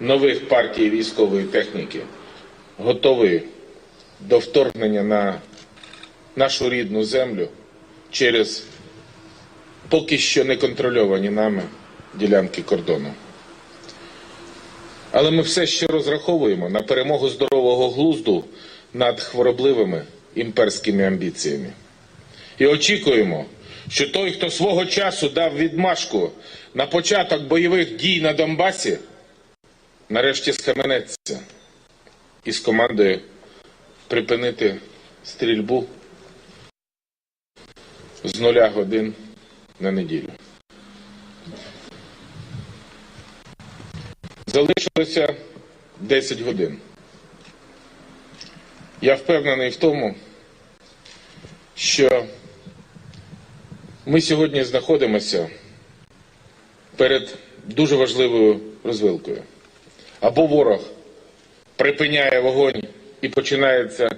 нових партій військової техніки готові до вторгнення на нашу рідну землю через поки що не контрольовані нами ділянки кордону. Але ми все ще розраховуємо на перемогу здорового глузду над хворобливими імперськими амбіціями. І очікуємо, що той, хто свого часу дав відмашку на початок бойових дій на Донбасі, нарешті схаменеться і скомандує припинити стрільбу з нуля годин на неділю. Залишилося 10 годин. Я впевнений в тому, що ми сьогодні знаходимося перед дуже важливою розвилкою. Або ворог припиняє вогонь і починається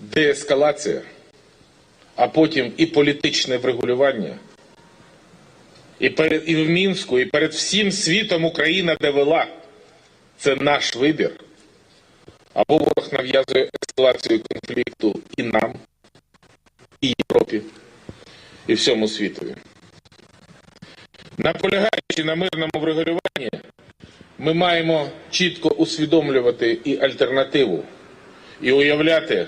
деескалація, а потім і політичне врегулювання. І, перед, і в Мінську, і перед всім світом Україна довела. Це наш вибір. Або ворог нав'язує ескалацію конфлікту і нам, і Європі, і всьому світові. Наполягаючи на мирному врегулюванні, ми маємо чітко усвідомлювати і альтернативу, і уявляти,